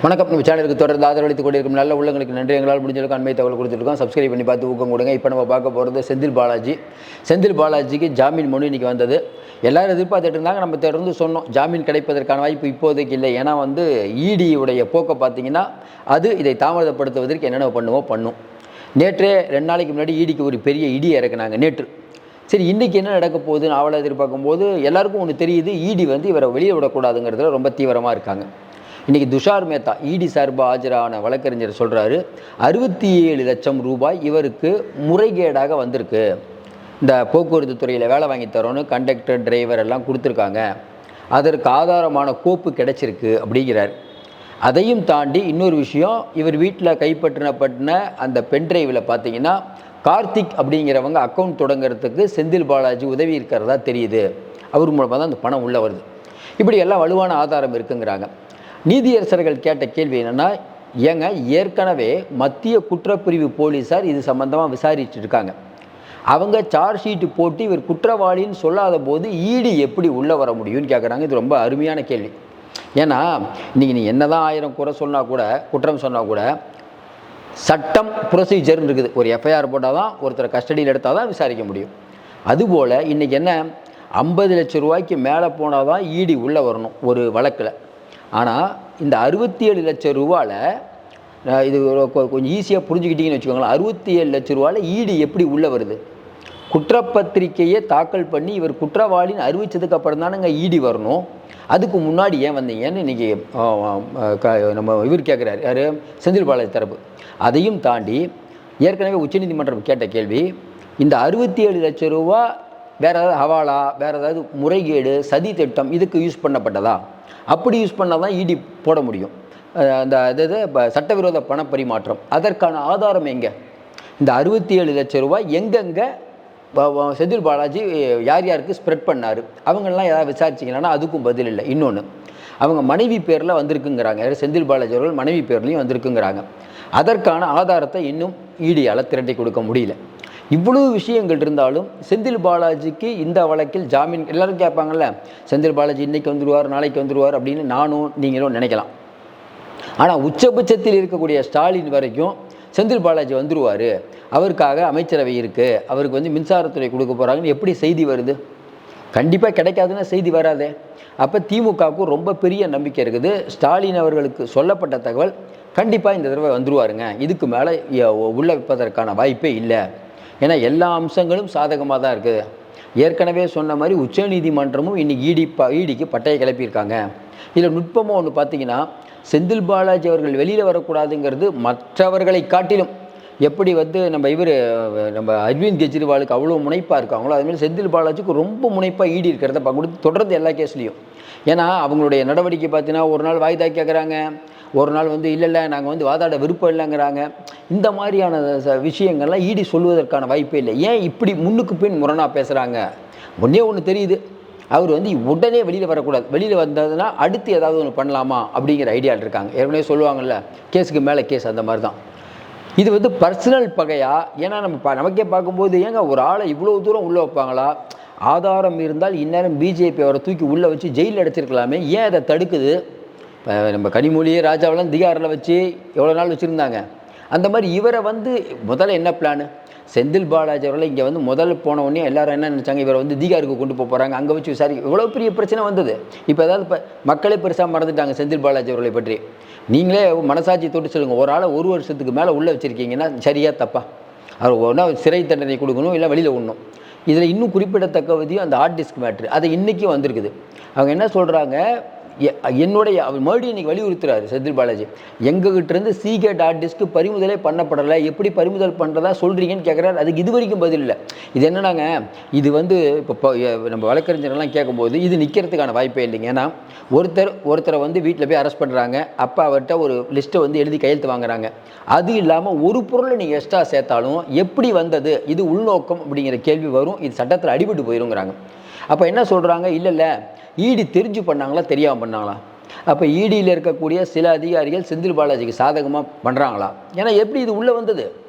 வணக்கம். நம்ம சேனலுக்கு தொடர்ந்து ஆதரவளித்துக் கொண்டிருக்கும் நல்ல உள்ளங்களுக்கு நன்றி. எங்களால் முடிஞ்சிருக்கும் அண்மை தகவல் கொடுத்துருக்கோம் சப்ஸ்கிரைப் பண்ணி பார்த்து ஊக்கம் கொடுங்க. இப்போ நம்ம பார்க்க போகிறது செந்தில் பாலாஜி. செந்தில் பாலாஜிக்கு ஜாமீன் மனு இன்னைக்கு வந்தது. எல்லாரும் எதிர்பார்த்துட்டு இருந்தாங்க. நம்ம தொடர்ந்து சொன்னோம். ஜாமீன் கிடைப்பதற்கான வாய்ப்பு இப்போதைக்கு இல்லை. ஏன்னா வந்து ஈடியுடைய போக்கை பார்த்தீங்கன்னா அது இதை தாமதப்படுத்துவதற்கு என்னென்ன பண்ணுமோ பண்ணும். நேற்றே ரெண்டு நாளைக்கு முன்னாடி ஈடிக்கு ஒரு பெரிய இடி இறக்குனாங்க நேற்று. சரி இன்றைக்கி என்ன நடக்க போகுதுன்னு அவளை எதிர்பார்க்கும்போது எல்லாருக்கும் ஒன்று தெரியுது. ஈடி வந்து இவரை வெளியே விடக்கூடாதுங்கிறதுல ரொம்ப தீவிரமாக இருக்காங்க. இன்றைக்கி துஷார் மேத்தா இடி சார்பாக ஆஜரான வழக்கறிஞர் சொல்கிறாரு அறுபத்தி ஏழு லட்சம் ரூபாய் இவருக்கு முறைகேடாக வந்திருக்கு. இந்த போக்குவரத்து துறையில் வேலை வாங்கி தரோன்னு கண்டக்டர் டிரைவர் எல்லாம் கொடுத்துருக்காங்க. அதற்கு ஆதாரமான கோப்பு கிடைச்சிருக்கு அப்படிங்கிறார். அதையும் தாண்டி இன்னொரு விஷயம் இவர் வீட்டில் கைப்பற்றினப்பட்டின அந்த பென்ட்ரைவில் பார்த்தீங்கன்னா கார்த்திக் அப்படிங்கிறவங்க அக்கௌண்ட் தொடங்குறதுக்கு செந்தில் பாலாஜி உதவி இருக்கிறதா தெரியுது. அவர் மூலமாக தான் அந்த பணம் உள்ளே வருது. இப்படி எல்லாம் வலுவான ஆதாரம் இருக்குங்கிறாங்க. நீதியரசர்கள் கேட்ட கேள்வி என்னென்னா ஏங்க ஏற்கனவே மத்திய குற்றப்பிரிவு போலீஸார் இது சம்பந்தமாக விசாரிச்சுட்டு இருக்காங்க அவங்க சார்ஜ் ஷீட்டு போட்டு இவர் குற்றவாளின்னு சொல்லாத போது ஈடு எப்படி உள்ளே வர முடியும்னு கேட்குறாங்க இது ரொம்ப அருமையான கேள்வி. ஏன்னா இன்றைக்கி நீ என்ன தான் ஆயிரம் குறை சொன்னால் கூட குற்றம் சொன்னால் கூட சட்டம் ப்ரொசீஜர்னு இருக்குது. ஒரு எஃப்ஐஆர் போட்டால் தான் ஒருத்தரை கஸ்டடியில் எடுத்தால் தான் விசாரிக்க முடியும். அதுபோல் இன்றைக்கி என்ன? ஐம்பது லட்ச ரூபாய்க்கு மேலே போனால் தான் ஈடி உள்ளே வரணும் ஒரு வழக்கில். ஆனால் இந்த அறுபத்தி ஏழு லட்சம் ரூபாவில் இது கொ- கொஞ்சம் ஈஸியாக புரிஞ்சுக்கிட்டீங்கன்னு வச்சுக்கோங்களேன். அறுபத்தி ஏழு லட்ச ரூபாவில் ஈடி எப்படி உள்ளே வருது? குற்றப்பத்திரிக்கையை தாக்கல் பண்ணி இவர் குற்றவாளின்னு அறிவித்ததுக்கு அப்புறம் தானேங்க ஈடி வரணும். அதுக்கு முன்னாடி ஏன் வந்தீங்கன்னு இன்றைக்கி க- நம்ம இவர் கேட்குறாரு யார்? செந்தில் பாலாஜி தரப்பு. அதையும் தாண்டி ஏற்கனவே உச்சநீதிமன்றம் கேட்ட கேள்வி இந்த அறுபத்தி ஏழு லட்சம் ரூபா வேறு ஏதாவது ஹவாலா வேறு ஏதாவது முறைகேடு சதி திட்டம் இதுக்கு யூஸ் பண்ணப்பட்டதா? அப்படி யூஸ் பண்ணால் தான் இடி போட முடியும். அந்த அது இது ப- சட்டவிரோத பண பரிமாற்றம். அதற்கான ஆதாரம் எங்கே? இந்த அறுபத்தி ஏழு லட்சம் ரூபாய் எங்கெங்கே செந்தில் பாலாஜி யார் யாருக்கு ஸ்ப்ரெட் பண்ணார்? அவங்கெல்லாம் ஏதாவது விசாரிச்சிங்கன்னா அதுக்கும் பதில் இல்லை. இன்னொன்று அவங்க மனைவி பேரில் வந்திருக்குங்கிறாங்க. செந்தில் பாலாஜி அவர்கள் மனைவி பேர்லேயும் வந்திருக்குங்கிறாங்க. அதற்கான ஆதாரத்தை இன்னும் ஈடியால் திரட்டி கொடுக்க முடியல. இவ்வளவு விஷயங்கள் இருந்தாலும் செந்தில் பாலாஜிக்கு இந்த வழக்கில் ஜாமீன் எல்லாரும் கேட்பாங்கல்ல செந்தில் பாலாஜி இன்னைக்கு வந்துடுவார் நாளைக்கு வந்துடுவார் அப்படின்னு நானும் நீங்களும் நினைக்கலாம். ஆனால் உச்சபட்சத்தில் இருக்கக்கூடிய ஸ்டாலின் வரைக்கும் செந்தில் பாலாஜி வந்துடுவார் அவருக்காக அமைச்சரவை இருக்குது அவருக்கு வந்து மின்சாரத்துறை கொடுக்க போகிறாங்கன்னு எப்படி செய்தி வருது? கண்டிப்பாக கிடைக்காதுன்னா செய்தி வராதே. அப்போ திமுகவுக்கும் ரொம்ப பெரிய நம்பிக்கை இருக்குது. ஸ்டாலின் அவர்களுக்கு சொல்லப்பட்ட தகவல் கண்டிப்பாக இந்த தடவை வந்துருவாருங்க. இதுக்கு மேலே உள்ள வைப்பதற்கான வாய்ப்பே இல்லை. ஏன்னா எல்லா அம்சங்களும் சாதகமாக தான் இருக்குது. ஏற்கனவே சொன்ன மாதிரி உச்சநீதிமன்றமும் இன்றைக்கி இடி ப ஈடிக்கு பட்டையை கிளப்பியிருக்காங்க. இதில் நுட்பமாக ஒன்று பார்த்தீங்கன்னா செந்தில் பாலாஜி அவர்கள் வெளியில் வரக்கூடாதுங்கிறது மற்றவர்களை காட்டிலும். எப்படி வந்து நம்ம இவர் நம்ம அரவிந்த் கெஜ்ரிவாலுக்கு அவ்வளோ முனைப்பாக இருக்காங்களோ அதுமாதிரி செந்தில் பாலாஜிக்கு ரொம்ப முனைப்பாக ஈடி இருக்கிறத பார்க்க தொடர்ந்து எல்லா கேஸ்லேயும். ஏன்னா அவங்களுடைய நடவடிக்கை பார்த்தீங்கன்னா ஒரு நாள் வாய்தா கேட்குறாங்க ஒரு நாள் வந்து இல்லை இல்லை நாங்கள் வந்து வாதாட விருப்பம் இல்லைங்கிறாங்க. இந்த மாதிரியான ச- விஷயங்கள்லாம் ஈடி சொல்வதற்கான வாய்ப்பே இல்லை. ஏன் இப்படி முன்னுக்கு பின் முரணாக பேசுகிறாங்க ஒன்றே ஒன்று தெரியுது. அவர் வந்து உடனே வெளியில் வரக்கூடாது. வெளியில் வந்ததுன்னா அடுத்து ஏதாவது ஒன்று பண்ணலாமா அப்படிங்கிற ஐடியாவில் இருக்காங்க. ஏற்கனவே சொல்லுவாங்கல்ல கேஸுக்கு மேலே கேஸ் அந்த மாதிரி தான். இது வந்து பர்சனல் பகையா? ஏன்னா நம்ம நமக்கே பார்க்கும்போது ஏங்க ஒரு ஆளை இவ்வளோ தூரம் உள்ளே வைப்பாங்களா? ஆதாரம் இருந்தால் இந்நேரம் பிஜேபி அவரை தூக்கி உள்ளே வச்சு ஜெயிலில் அடைச்சிருக்கலாமே. ஏன் அதை தடுக்குது? இப்போ நம்ம கனிமொழியை ராஜாவெல்லாம் திகாரில் வச்சு எவ்வளோ நாள் வச்சுருந்தாங்க. அந்த மாதிரி இவரை வந்து முதல்ல என்ன பிளானு செந்தில் பாலாஜி அவர்கள் இங்கே வந்து முதல்ல போன உடனே எல்லாரும் என்ன நினச்சாங்க? இவரை வந்து தீகாருக்கு கொண்டு போக போகிறாங்க அங்கே வச்சு விசாரி இவ்வளோ பெரிய பிரச்சனை வந்தது. இப்போ ஏதாவது இப்போ மக்களே பெருசாக மறந்துட்டாங்க செந்தில் பாலாஜி அவர்களை பற்றி. நீங்களே மனசாட்சி தொட்டு சொல்லுங்கள் ஒரு ஆளை ஒரு வருஷத்துக்கு மேலே உள்ளே வச்சுருக்கீங்கன்னா சரியாக தப்பா? அவர் ஒன்றா சிறை தண்டனை கொடுக்கணும் இல்லை வெளியில் விடணும். இதில் இன்னும் குறிப்பிடத்தக்க விதியும் அந்த ஹார்ட் டிஸ்க் மேட்ரு அது இன்றைக்கும் வந்திருக்குது. அவங்க என்ன சொல்கிறாங்க என்னுடைய அவர் மறுபடியும் இன்றைக்கி வலியுறுத்துறாரு செந்தில் பாலாஜி. எங்ககிட்டருந்து சீகேட் டிஸ்க்கு பறிமுதலே பண்ணப்படலை. எப்படி பறிமுதல் பண்ணுறதா சொல்கிறீங்கன்னு கேட்குறாரு அதுக்கு இது வரைக்கும் பதில் இல்லை. இது என்னன்னாங்க இது வந்து இப்போ நம்ம வழக்கறிஞரெல்லாம் கேட்கும்போது இது நிற்கிறதுக்கான வாய்ப்பே இல்லைங்க. ஏன்னா ஒருத்தர் ஒருத்தரை வந்து வீட்டில் போய் அரெஸ்ட் பண்ணுறாங்க அப்போ அவர்கிட்ட ஒரு லிஸ்ட்டை வந்து எழுதி கையெழுத்து வாங்குறாங்க. அது இல்லாமல் ஒரு பொருளை நீங்கள் எக்ஸ்ட்ரா சேர்த்தாலும் எப்படி வந்தது? இது உள்நோக்கம் அப்படிங்கிற கேள்வி வரும். இது சட்டத்தில் அடிபட்டு போயிருங்கிறாங்க. அப்போ என்ன சொல்கிறாங்க இல்லை இல்லை. ஈடி தெரிஞ்சு பண்ணாங்களா? தெரியாமல் பண்ணாங்களா? அப்போ ஈடியில் இருக்கக்கூடிய சில அதிகாரிகள் செந்தில் பாலாஜிக்கு சாதகமாக பண்ணுறாங்களா ஏன்னா எப்படி இது உள்ளே வந்தது?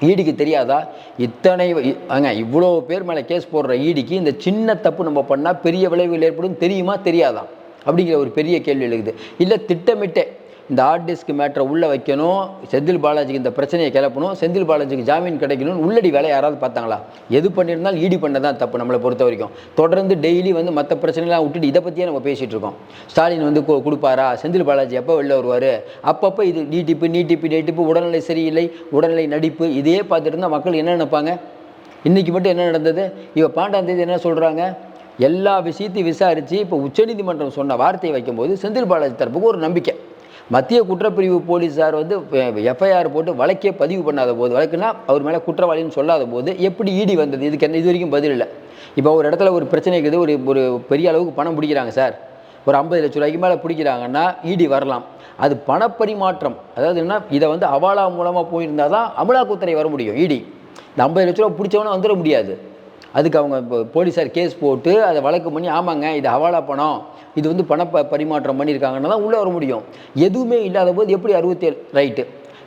ஈடிக்கு தெரியாதா? இத்தனை அங்க இவ்வளோ பேர் மேலே கேஸ் போடுற ஈடிக்கு இந்த சின்ன தப்பு நம்ம பண்ணால் பெரிய விளைவுகள் ஏற்படும் தெரியுமா? தெரியாதா? அப்படிங்கிற ஒரு பெரிய கேள்வி எழுகுது. இல்லை திட்டமிட்டே இந்த ஹார்ட் டிஸ்க் மேட்டரை உள்ளே வைக்கணும். செந்தில் பாலாஜிக்கு இந்த பிரச்சனையை கிளப்பணும். செந்தில் பாலாஜிக்கு ஜாமீன் கிடைக்கணும்னு உள்ளடி வேலை யாராவது பார்த்தாங்களா? எது பண்ணியிருந்தாலும் ஈடி பண்ண தான் தப்பு நம்மளை பொறுத்த வரைக்கும். தொடர்ந்து டெய்லி வந்து மற்ற பிரச்சனைலாம் விட்டுட்டு இதை பற்றியே நம்ம பேசிகிட்டு இருக்கோம். ஸ்டாலின் வந்து கொடுப்பாரா? செந்தில் பாலாஜி எப்போ வெளில வருவார்? அப்பப்போ இது நீட்டிப்பு நீட்டிப்பு நீட்டிப்பு உடல்நிலை சரியில்லை உடல்நிலை நடிப்பு இதையே பார்த்துட்டு இருந்தால் மக்கள் என்ன நினைப்பாங்க? இன்றைக்கி மட்டும் என்ன நடந்தது? இவ பாண்டாந்தேதி என்ன சொல்கிறாங்க எல்லா விஷயத்தையும் விசாரித்து இப்போ உச்சநீதிமன்றம் சொன்ன வார்த்தையை வைக்கும்போது செந்தில் பாலாஜி தரப்புக்கு ஒரு நம்பிக்கை. மத்திய குற்றப்பிரிவு போலீஸார் வந்து எஃப்ஐஆர் போட்டு வழக்கே பதிவு பண்ணாத போது வழக்குனா அவர் மேலே குற்றவாளின்னு சொல்லாத போது எப்படி ஈடி வந்தது? இதுக்கு என்ன இது வரைக்கும் பதில் இல்லை. இப்போ ஒரு இடத்துல ஒரு பிரச்சனை இருக்குது ஒரு ஒரு பெரிய அளவுக்கு பணம் பிடிக்கிறாங்க சார். ஒரு ஐம்பது லட்ச ரூபாய்க்கு மேலே பிடிக்கிறாங்கன்னா ஈடி வரலாம். அது பணப்பரிமாற்றம். அதாவது என்ன? இதை வந்து அவாலா மூலமாக போயிருந்தால் தான் அமலாக்கத்துறை வர முடியும் ஈடி இந்த ஐம்பது லட்ச ரூபா பிடிச்சவனே வந்துட முடியாது. அதுக்கு அவங்க இப்போ போலீஸார் கேஸ் போட்டு அதை வழக்கு பண்ணி ஆமாங்க இது ஹவாலா பணம். இது வந்து பண ப பரிமாற்றம் பண்ணியிருக்காங்கன்னா தான் உள்ளே வர முடியும். எதுவுமே இல்லாத போது எப்படி அறுபத்தேழு ரைட்டு.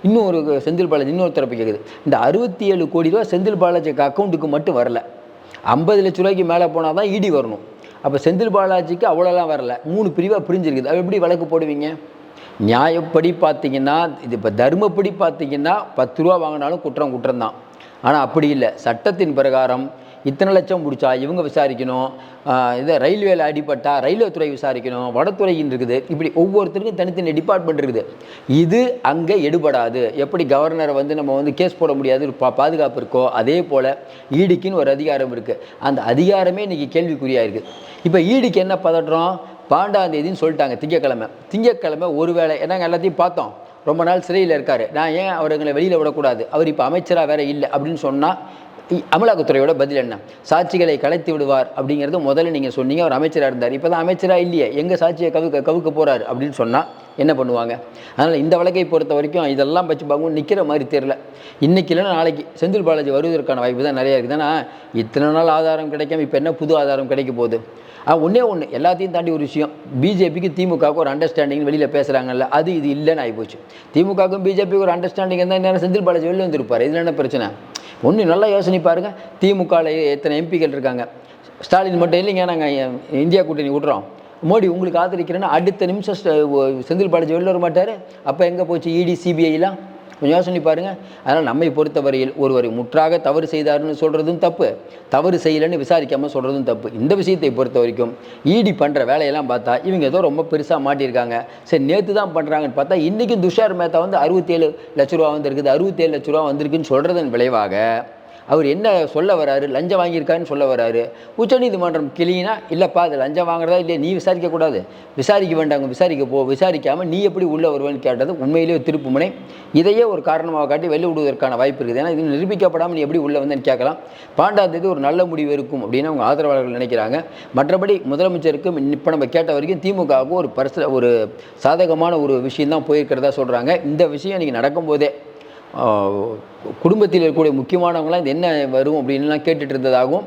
இன்னும் ஒரு செந்தில் பாலாஜி இன்னொரு தரப்பு கேட்குது இந்த அறுபத்தி ஏழு கோடி ரூபா செந்தில் பாலாஜிக்கு அக்கௌண்ட்டுக்கு மட்டும் வரல. ஐம்பது லட்ச ரூபாய்க்கு மேலே போனால் தான் ஈடி வரணும். அப்போ செந்தில் பாலாஜிக்கு அவ்வளோலாம் வரல. மூணு பிரிவாக பிரிஞ்சிருக்குது. அது எப்படி வழக்கு போடுவீங்க? நியாயப்படி பார்த்தீங்கன்னா இது இப்போ தர்மப்படி பார்த்தீங்கன்னா பத்து ரூபா வாங்கினாலும் குற்றம் குற்றம் தான் ஆனால் அப்படி இல்லை. சட்டத்தின் பிரகாரம் இத்தனை லட்சம் பிடிச்சா இவங்க விசாரிக்கணும். ஆஹ் இதை ரயில்வேல அடிபட்டா ரயில்வே துறை விசாரிக்கணும் வடத்துறைன்னு இருக்குது. இப்படி ஒவ்வொருத்தருக்கும் தனித்தனி டிபார்ட்மெண்ட் இருக்குது. இது அங்கே எடுபடாது. எப்படி கவர்னரை வந்து நம்ம வந்து கேஸ் போட முடியாது? பா பாதுகாப்பு இருக்கோ? அதே போல் ஈடிக்குன்னு ஒரு அதிகாரம் இருக்குது அந்த அதிகாரமே இன்றைக்கி கேள்விக்குறியாக இருக்குது இப்போ ஈடிக்கு என்ன பதற்றம்? பாண்டாந்தேதின்னு சொல்லிட்டாங்க திங்கக்கிழமை. திங்கக்கிழமை ஒருவேளை நாங்கள் எல்லாத்தையும் பார்த்தோம். ரொம்ப நாள் சிறையில் இருக்கார். நான் ஏன் அவர் எங்களை வெளியில் விடக்கூடாது? அவர் இப்போ அமைச்சராக வேறு இல்லை அப்படின்னு சொன்னால் அமலாக்கத்துறையோட பதில் என்ன? சாட்சிகளை கலைத்து விடுவார் அப்படிங்கிறது முதல்ல நீங்கள் சொன்னீங்க அவர் அமைச்சராக இருந்தார். இப்போ தான் அமைச்சராக இல்லையே எங்கே சாட்சியை கவுக்க கவுக்க போகிறார் அப்படின்னு சொன்னால் என்ன பண்ணுவாங்க? அதனால் இந்த வழக்கை பொறுத்த வரைக்கும் இதெல்லாம் வச்சு பார்க்கும் நிற்கிற மாதிரி தெரில இன்றைக்கி இல்லைன்னா நாளைக்கு செந்தில் பாலாஜி வருவதற்கான வாய்ப்பு தான் நிறையா இருக்குது. ஏன்னா இத்தனை நாள் ஆதாரம் கிடைக்காம இப்போ என்ன புது ஆதாரம் கிடைக்க போகுது? ஆ ஒன்றே ஒன்று எல்லாத்தையும் தாண்டி ஒரு விஷயம். பிஜேபிக்கு திமுகவுக்கு ஒரு அண்டர்ஸ்டாண்டிங் வெளியில் பேசுகிறாங்கல்ல அது இது இல்லைன்னு ஆகிப்போச்சு திமுகவுக்கும் பிஜேபிக்கு ஒரு அண்டர்ஸ்டாண்டிங் இருந்தால் நேரம் செந்தில் பாலாஜி வெளில வந்திருப்பார். இதில் என்ன பிரச்சனை? ஒன்று நல்லா யோசனை பாருங்க. திமுகவில் எத்தனை எம்பிக்கள் இருக்காங்க. ஸ்டாலின் மட்டும் இல்லைங்க நாங்கள் இந்தியா கூட்டணி விட்றோம் மோடி உங்களுக்கு ஆதரிக்கிறேன்னா அடுத்த நிமிஷம் செந்தில் பாலாஜி வெளில வர மாட்டார். அப்போ எங்கே போச்சு? இடி சிபிஐலாம் கொஞ்சம் யோசனை பாருங்கள் அதனால் நம்மை பொறுத்தவரையில் ஒருவர் முற்றாக தவறு செய்தாருன்னு சொல்கிறதும் தப்பு தவறு செய்யலைன்னு விசாரிக்காமல் சொல்கிறதும் தப்பு. இந்த விஷயத்தை பொறுத்த வரைக்கும் ஈடி பண்ணுற வேலையெல்லாம் பார்த்தா இவங்க ஏதோ ரொம்ப பெருசாக மாட்டியிருக்காங்க. சரி நேற்று தான் பண்ணுறாங்கன்னு பார்த்தா இன்றைக்கும் துஷார் மேத்தா வந்து அறுபத்தேழு லட்ச ரூபா வந்திருக்குது அறுபத்தேழு லட்ச ரூபா வந்திருக்குன்னு சொல்கிறதன் விளைவாக அவர் என்ன சொல்ல வராரு? லஞ்சம் வாங்கியிருக்காருன்னு சொல்ல வராரு. உச்சநீதிமன்றம் கிளியினா இல்லைப்பா அது லஞ்சம் வாங்குறதா இல்லையா? நீ விசாரிக்கக்கூடாது விசாரிக்க வேண்டாங்க விசாரிக்க போ. விசாரிக்காமல் நீ எப்படி உள்ளே வருவேன்னு கேட்டது உண்மையிலேயே திருப்புமுனை இதையே ஒரு காரணமாக காட்டி வெளில விடுவதற்கான வாய்ப்பு இருக்குது. ஏன்னா இது நிரூபிக்கப்படாமல் நீ எப்படி உள்ளே வந்தேன்னு கேட்கலாம். பாண்டாம் தேதி ஒரு நல்ல முடிவு இருக்கும் அப்படின்னு அவங்க ஆதரவாளர்கள் நினைக்கிறாங்க. மற்றபடி முதலமைச்சருக்கு இப்போ நம்ம கேட்ட வரைக்கும் திமுகவுக்கும் ஒரு பரிசு ஒரு சாதகமான ஒரு விஷயம் தான் போயிருக்கிறதா சொல்கிறாங்க இந்த விஷயம் இன்றைக்கி நடக்கும்போதே குடும்பத்தில் இருக்கக்கூடிய முக்கியமானவங்களாம் இது என்ன வரும் அப்படின்லாம் கேட்டுட்டு இருந்ததாகவும்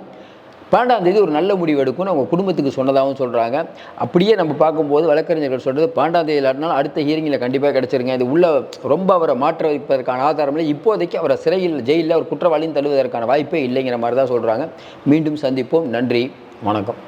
பன்னெண்டாம் தேதி ஒரு நல்ல முடிவு எடுக்கும்னு அவங்க குடும்பத்துக்கு சொன்னதாகவும் சொல்கிறாங்க அப்படியே நம்ம பார்க்கும்போது வழக்கறிஞர்கள் சொல்கிறது பன்னெண்டாம் தேதி இல்லாட்டினாலும் அடுத்த ஹியரிங்கில் கண்டிப்பாக கிடச்சிருங்க. இது உள்ள ரொம்ப அவரை மாற்ற வைப்பதற்கான ஆதாரம் இல்லை இப்போதைக்கு அவரை சிறையில் ஜெயிலில் ஒரு குற்றவாளின்னு தள்ளுவதற்கான வாய்ப்பே இல்லைங்கிற மாதிரி தான் சொல்கிறாங்க மீண்டும் சந்திப்போம். நன்றி. வணக்கம்.